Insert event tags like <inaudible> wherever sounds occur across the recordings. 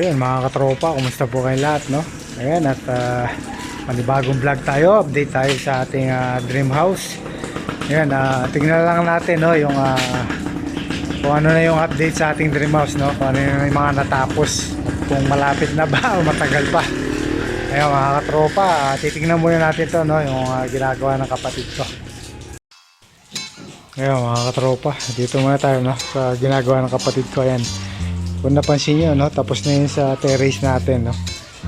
Ayun mga katropa, kumusta po kayo lahat no? Ayan at uh, panibagong vlog tayo, update tayo sa ating ah, dream house. Ayan, uh, tingnan lang natin no yung ah, kung ano na yung update sa ating dream house no, kung ano yung mga natapos, kung malapit na ba <laughs> o matagal pa. Ayun mga katropa, ah, titingnan muna natin to no, yung ah, ginagawa ng kapatid ko. Ayun mga katropa, dito muna tayo no, sa ginagawa ng kapatid ko ayan. Kung napansin nyo, no, tapos na yun sa terrace natin, no.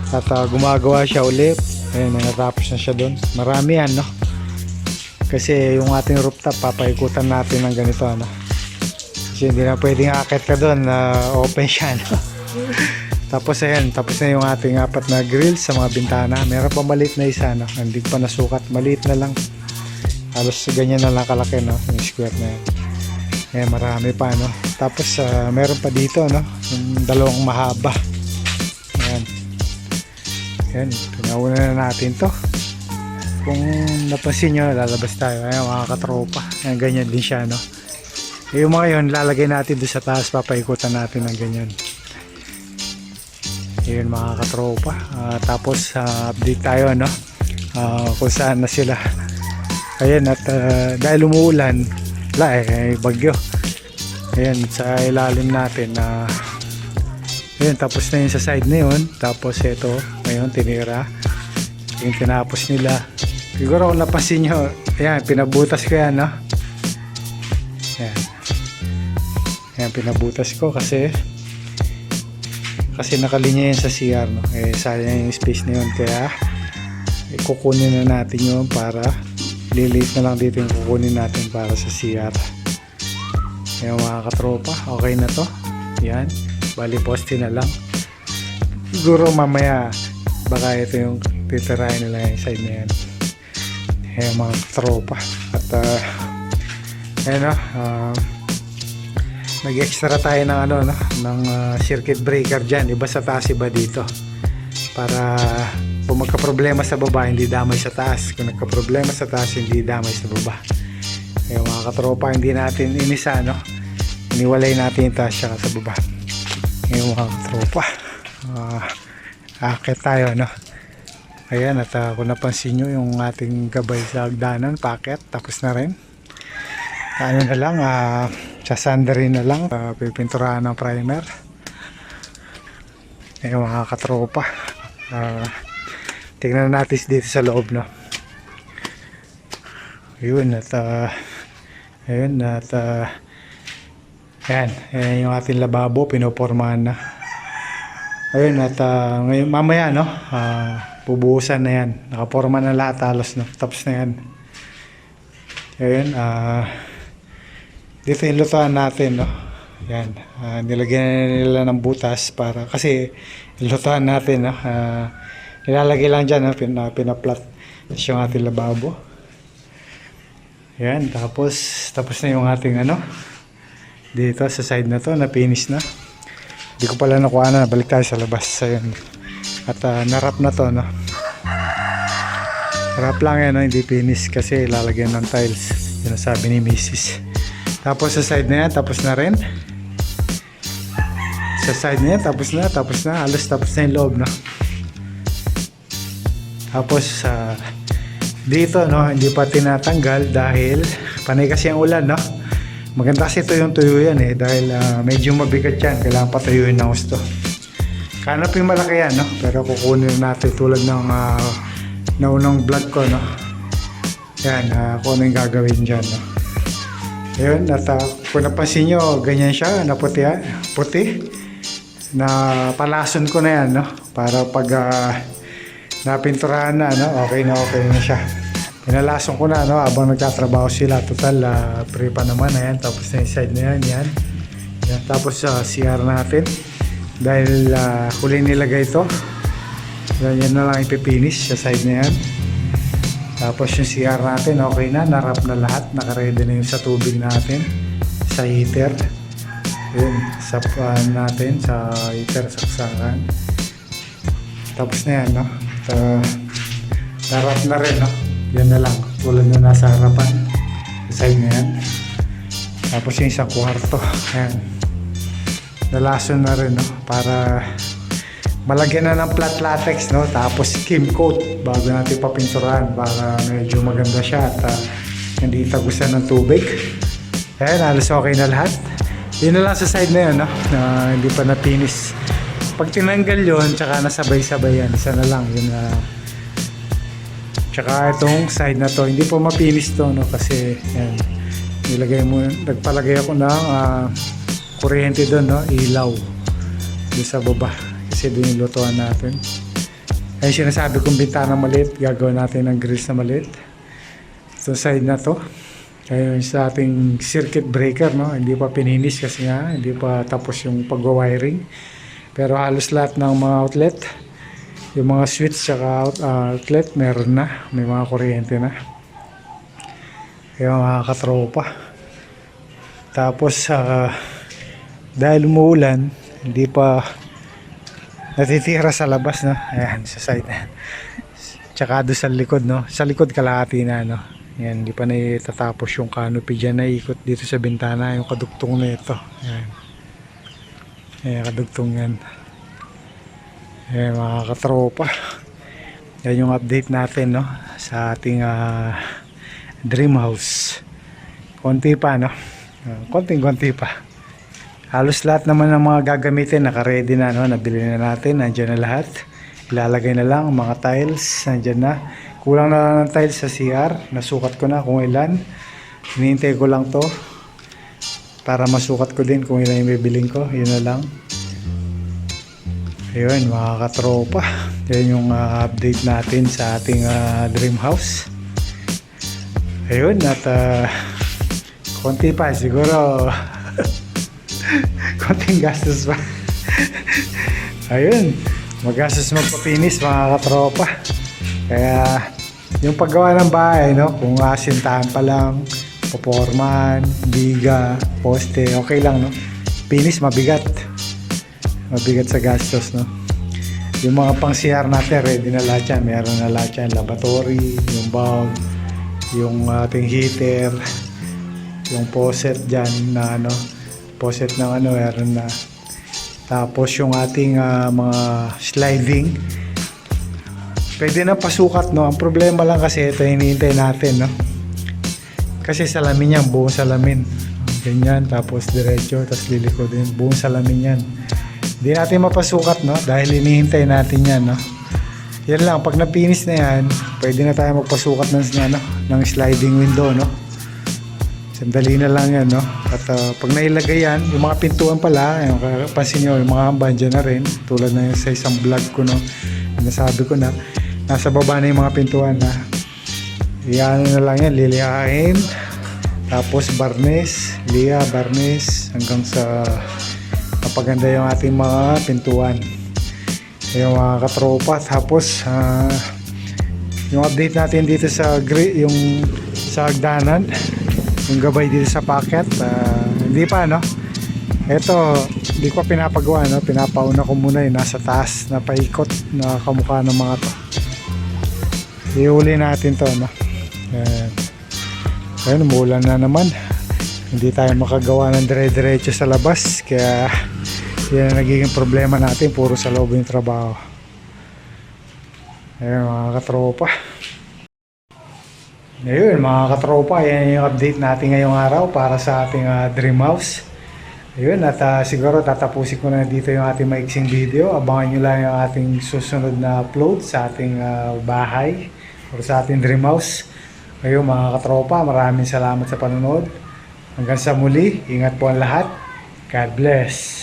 At ah, gumagawa siya ulit. Ayun, natapos na siya doon. Marami yan, no. Kasi yung ating rooftop, papaikutan natin ng ganito, no. Kasi hindi na pwedeng akit ka doon na open siya, no. <laughs> tapos ayan, tapos na yung ating apat na grills sa mga bintana. Meron pa maliit na isa, no. Hindi pa nasukat. Maliit na lang. Halos ganyan na lang kalaki, no. Yung square na yan. Eh, marami pa, no? Tapos, ah, meron pa dito, no? Yung dalawang mahaba. Ayan. Ayan, pinauna na natin to. Kung napansin nyo, lalabas tayo. Ayan, mga katropa. Ayan, ganyan din siya, no? Eh, Yung mga yun, lalagay natin doon sa taas. Papaikutan natin ng ganyan. Ayun, mga katropa. Ah, tapos, ah, update tayo, no? Ah, kung saan na sila. Ayan, at ah, dahil umuulan, wala eh, bagyo. Ayan, sa ilalim natin na Ayan, tapos na yun sa side na yun. Tapos ito, ngayon, tinira. Yung tinapos nila. Siguro kung napansin nyo, ayan, pinabutas ko yan, no? Ayan. Ayan, pinabutas ko kasi kasi nakalinya yan sa CR, no? Eh, sayang yung space na yun. Kaya, eh, na natin yun para lilit na lang dito yung kukunin natin para sa CR. Ayan mga katropa, okay na to. Yan, bali poste na lang. Siguro mamaya, baka ito yung titirahin nila yung side na yan. Ayan mga katropa. At, uh, ayan o, uh, nag-extra tayo ng ano, no? ng uh, circuit breaker dyan. Iba sa taas, iba dito. Para kung magka-problema sa baba, hindi damay sa taas. Kung nagka-problema sa taas, hindi damay sa baba. Kaya mga katropa, hindi natin inisa, no? Iniwalay natin yung taas sa baba. Ngayon mga katropa, uh, akit tayo, no? Ayan, at uh, kung napansin nyo, yung ating gabay sa hagdanan, packet, tapos na rin. Ano na lang, uh, sasandarin na lang, uh, pipinturahan ng primer. Ayan mga katropa, uh, tingnan natin dito sa loob, no? Ayun, at uh, ayun, at uh, ayan, ayan yung ating lababo, pinopormahan na. Ayun, at uh, ngayon, mamaya, no, uh, bubuhusan na yan. Nakaporma na lahat halos, no? Tapos na yan. Ayun, ah, dito yung lutuan natin, no? Yan, ah, nilagyan nila ng butas para, kasi lutuan natin, no? Ah, nilalagay lang dyan, no? Pin, uh, pinaplat. Yung ating lababo. Yan, tapos, tapos na yung ating, ano, dito sa side na to, na finish na. Hindi ko pala nakuha na, balik tayo sa labas. Ayun. At ah, narap na to, no? Narap lang yan, no? hindi finish kasi lalagyan ng tiles. Yun ang sabi ni Mrs. Tapos sa side na yan, tapos na rin. Sa side na yan, tapos na, tapos na. Alas tapos na yung loob, no? Tapos sa dito, no, hindi pa tinatanggal dahil panay kasi ang ulan, no? Maganda kasi ito yung tuyo yan eh dahil ah, medyo mabigat yan. Kailangan patuyuin ng gusto. Kanap yung malaki yan, no? Pero kukunin natin tulad ng ah, naunang vlog ko, no? Yan, uh, kung ano yung gagawin dyan, no? Ayun, at uh, kung napansin nyo, ganyan siya, na puti, ah, puti. Na palason ko na yan, no? Para pag ah, napinturahan na, no? Okay na okay na siya. Pinalason ko na, no? Habang nagtatrabaho sila, total, uh, pre pa naman, ayan. Tapos na yung side na yan, yan. yan. Tapos sa CR natin, dahil uh, huli nilagay ito, yan, yan na lang ipipinish sa side na yan. Tapos yung CR natin, okay na, narap na lahat, nakaredy na yung sa tubig natin, sa heater. Yun, sa pan natin, sa heater, saksakan. Tapos na yan, no? Uh, narap na rin, no? Yan na lang, tulad na nasa harapan, side na yan. Tapos yung isang kwarto, ayan. Nalason na rin, no? Para malagyan na ng flat latex, no? Tapos skim coat bago natin papinturahan para medyo maganda siya at ah, hindi tagusan ng tubig. Ayan, halos okay na lahat. Yun na lang sa side na yun, no? Na hindi pa napinis. Pag tinanggal yun, tsaka nasabay-sabay yan. Isa na lang, yun na. Tsaka itong side na to, hindi po mapinis to, no? Kasi, yan, nilagay mo, nagpalagay ako ng ah, kuryente doon, no? Ilaw. Doon sa baba. Kasi doon yung lutuan natin. Ay sinasabi kong bintana maliit, gagawin natin ng grills na maliit. Itong side na to. Kaya yung sa ating circuit breaker, no? Hindi pa pininis kasi nga, hindi pa tapos yung pag-wiring. Pero halos lahat ng mga outlet, yung mga switch tsaka out, ah, outlet, meron na. May mga kuryente na. Kaya mga katropa. Tapos, ah, dahil umuulan, hindi pa natitira sa labas, no? Ayan, sa side. <laughs> Tsaka doon sa likod, no? Sa likod kalahati na, no? Yan, hindi pa naitatapos yung canopy dyan na ikot dito sa bintana, yung kadugtong na ito. Yan. Ayan, kadugtong yan. Ayan, mga katropa. Yan yung update natin, no? Sa ating ah, dream house. Konti pa, no? Ah, Konting-konti pa. Halos lahat naman ng mga gagamitin naka-ready na, no? Nabili na natin, nandiyan na lahat. Ilalagay na lang ang mga tiles, nandiyan na. Kulang na lang ng tiles sa CR. Nasukat ko na kung ilan. Hinihintay ko lang to para masukat ko din kung ilan yung bibiling ko. Yun na lang. Ayun, mga katropa. <laughs> Yan yung ah, update natin sa ating ah, dream house. Ayun, at ah, konti pa siguro. <laughs> konting gastos pa. <laughs> Ayun, magastos magpapinis mga katropa. Kaya yung paggawa ng bahay, no, kung asintahan pa lang, poporman, biga, poste, okay lang, no. Pinis mabigat. Mabigat sa gastos, no. Yung mga pang CR natin, ready na lahat yan. Meron na lahat yan. Lavatory, yung bulb, yung ating heater, yung faucet dyan na ano, faucet ng ano, meron na. Tapos yung ating ah, mga sliding, pwede na pasukat, no? Ang problema lang kasi ito, hinihintay natin, no? Kasi salamin yan, buong salamin. Ganyan, tapos diretso, tapos liliko din. Buong salamin yan. Hindi natin mapasukat, no? Dahil hinihintay natin yan, no? Yan lang, pag napinis na yan, pwede na tayo magpasukat ng, ano, ng sliding window, no? Sandali na lang yan, no? At ah, pag nailagay yan, yung mga pintuan pala, yung, pansin nyo, yung mga hambaan dyan na rin, tulad na sa isang vlog ko, no? Nasabi ko na, nasa baba na yung mga pintuan, na Iyan na lang yan, lilihain. Tapos barnes, liha, barnes, hanggang sa mapaganda yung ating mga pintuan. Yung mga katropa. Tapos, ah, yung update natin dito sa gri- yung sa hagdanan, yung gabay dito sa packet, ah, hindi pa, no? Ito, hindi ko pinapagawa, no? Pinapauna ko muna yung nasa taas na paikot na kamukha ng mga to. Ihuli natin to, no? Ayan. Ayan, umulan na naman. Hindi tayo makagawa ng dire-diretso sa labas. Kaya, yan ang nagiging problema natin. Puro sa loob yung trabaho. Ayan, mga katropa. Ayun, mga katropa. Yan yung update natin ngayong araw para sa ating ah, dream house. Ayun, at ah, siguro tatapusin ko na dito yung ating maiksing video. Abangan nyo lang yung ating susunod na upload sa ating ah, bahay or sa ating dream house. Ayun mga katropa, maraming salamat sa panonood. Hanggang sa muli, ingat po ang lahat. God bless.